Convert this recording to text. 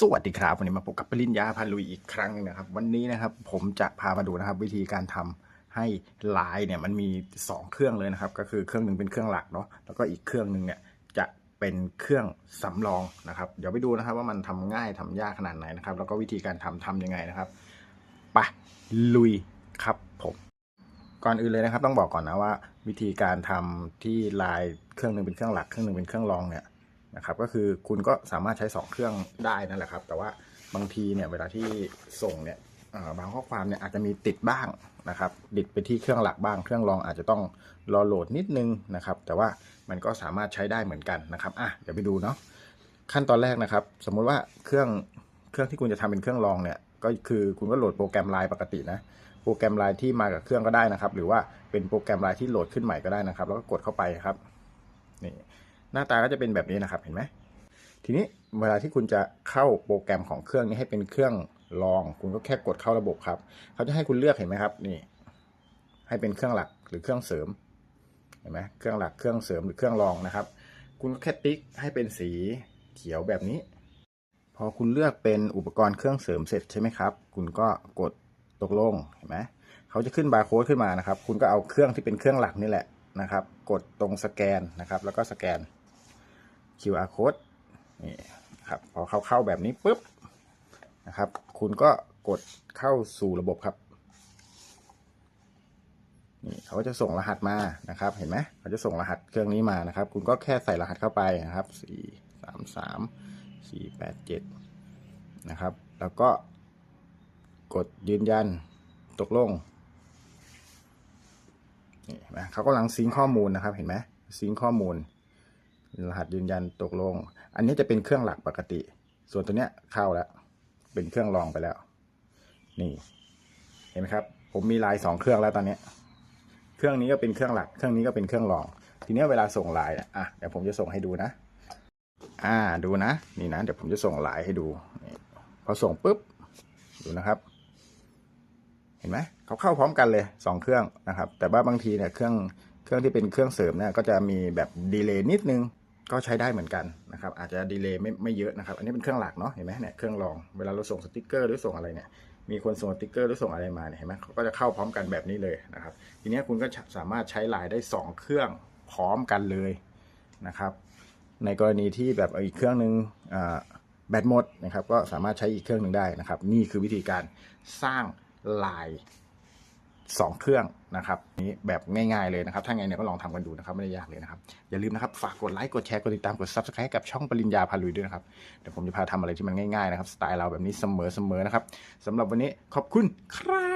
สวัสดีครับ วันนี้มาพบกับปริญญาพาลุยอีกครั้งนะครับ วันนี้นะครับผมจะพามาดูนะครับ วิธีการทำให้ลน์เนี่ยมันมี 2 เครื่องเลยนะครับ ก็คือเครื่องหนึ่งเป็นเครื่องหลักเนาะแล้วก็อีกเครื่องหนึ่งเนี่ยจะเป็นเครื่องสำรองนะครับ เดี๋ยวไปดูนะครับว่ามันทำง่ายทำยากขนาดไหนนะครับ แล้วก็วิธีการทำทำยังไงนะครับไปลุยครับผมก่อนอื่นเลยนะครับ ต้องบอกก่อนนะว่า วิธีการทำที่ลน์เครื่องหนึ่งเป็นเครื่องหลัก เครื่องหนึ่งเป็นเครื่องรองเนี่ย นะครับก็คือคุณก็สามารถใช้ 2 เครื่องได้นั่นแหละครับ แต่ว่าบางทีเนี่ยเวลาที่ส่งเนี่ยบางข้อความเนี่ยอาจจะมีติดบ้างนะครับติดไปที่เครื่องหลักบ้าง เครื่องรองอาจจะต้องรอโหลดนิดนึงนะครับ แต่ว่ามันก็สามารถใช้ได้เหมือนกันนะครับอะเดี๋ยวไปดูเนาะขั้นตอนแรกนะครับ สมมุติว่าเครื่องเครื่องที่คุณจะทำเป็นเครื่องรองเนี่ยก็คือคุณก็โหลดโปรแกรมไลน์ปกตินะโปรแกรมไลน์ที่มากับเครื่องก็ได้นะครับ หรือว่าเป็นโปรแกรมไลน์ที่โหลดขึ้นใหม่ก็ได้นะครับ แล้วก็กดเข้าไปครับนี่ น้าตาก็จะเป็นแบบนี้นะครับเห็นไหมทีนี้เวลาที่คุณจะเข้าโปรแกรมของเครื่องนี้ให้เป็นเครื่องรอง คุณก็แค่กดเข้าระบบครับเขาจะให้คุณเลือกเห็นไหมครับนี่ ให้เป็นเครื่องหลักหรือเครื่องเสริมเห็นไหมเครื่องหลักเครื่องเสริมหรือเครื่องรองนะครับ คุณก็แค่ติ๊กให้เป็นสีเขียวแบบนี้ พอคุณเลือกเป็นอุปกรณ์เครื่องเสริมเสร็จใช่ไหมครับ คุณก็กดตกลงเห็นไหมเขาจะขึ้นบาร์โค้ดขึ้นมานะครับ คุณก็เอาเครื่องที่เป็นเครื่องหลักนี่แหละนะครับ กดตรงสแกนนะครับ แล้วก็สแกน QR code นี่ครับพอเข้าเข้าแบบนี้ปุ๊บนะครับ คุณก็กดเข้าสู่ระบบครับนี่เขาก็จะส่งรหัสมานะครับ เห็นไหมเขาจะส่งรหัสเครื่องนี้มานะครับ คุณก็แค่ใส่รหัสเข้าไปนะครับสี่สามสามสี่แปดเจ็ดนะครับ แล้วก็กดยืนยันตกลงนี่เห็นไหมเขากำลังซิงข้อมูลนะครับ เห็นไหมซิงข้อมูล รหัสยืนยันตกลง อันนี้จะเป็นเครื่องหลักปกติ ส่วนตัวเนี้ยเข้าแล้ว เป็นเครื่องรองไปแล้ว นี่ เห็นไหมครับ ผมมีลน์สองเครื่องแล้วตอนเนี้ยเครื่องนี้ก็เป็นเครื่องหลัก เครื่องนี้ก็เป็นเครื่องรอง ทีเนี้ยเวลาส่งลน์อะอะเดี๋ยวผมจะส่งให้ดูนะ อ่าดูนะ นี่นะ เดี๋ยวผมจะส่งลน์ให้ดูพอส่งปุ๊บ ดูนะครับเห็นไหมเขาเข้าพร้อมกันเลยสองเครื่องนะครับ แต่ว่าบางทีเนี่ยเครื่องเครื่องที่เป็นเครื่องเสริมเนี่ยก็จะมีแบบดีเลย์นิดนึง ก็ใช้ได้เหมือนกันนะครับ อาจจะดีเลย์ไม่ไม่เยอะนะครับ อันนี้เป็นเครื่องหลักเนาะเห็นไหมเนี่ยเครื่องรองเวลาเราส่งสติกเกอร์หรือส่งอะไรเนี่ยมีคนส่งสติกเกอร์หรือส่งอะไรมาเนี่ยเห็นไหมเขาก็จะเข้าพร้อมกันแบบนี้เลยนะครับ ทีนี้คุณก็สามารถใช้ไลน์ได้ 2 เครื่องพร้อมกันเลยนะครับ ในกรณีที่แบบอีกเครื่องหนึ่งแบตหมดนะครับ ก็สามารถใช้อีกเครื่องหนึ่งได้นะครับ นี่คือวิธีการสร้างไลน์ สองเครื่องนะครับนี้แบบง่ายๆเลยนะครับ ถ้าไงเนี่ยก็ลองทำกันดูนะครับ ไม่ได้ยากเลยนะครับ อย่าลืมนะครับ ฝากกดไลค์ กดแชร์ กดติดตาม กด subscribe กับช่องปริญญาพาลุยด้วยนะครับ เดี๋ยวผมจะพาทำอะไรที่มันง่ายๆนะครับ สไตล์เราแบบนี้เสมอๆนะครับสำหรับวันนี้ขอบคุณครับ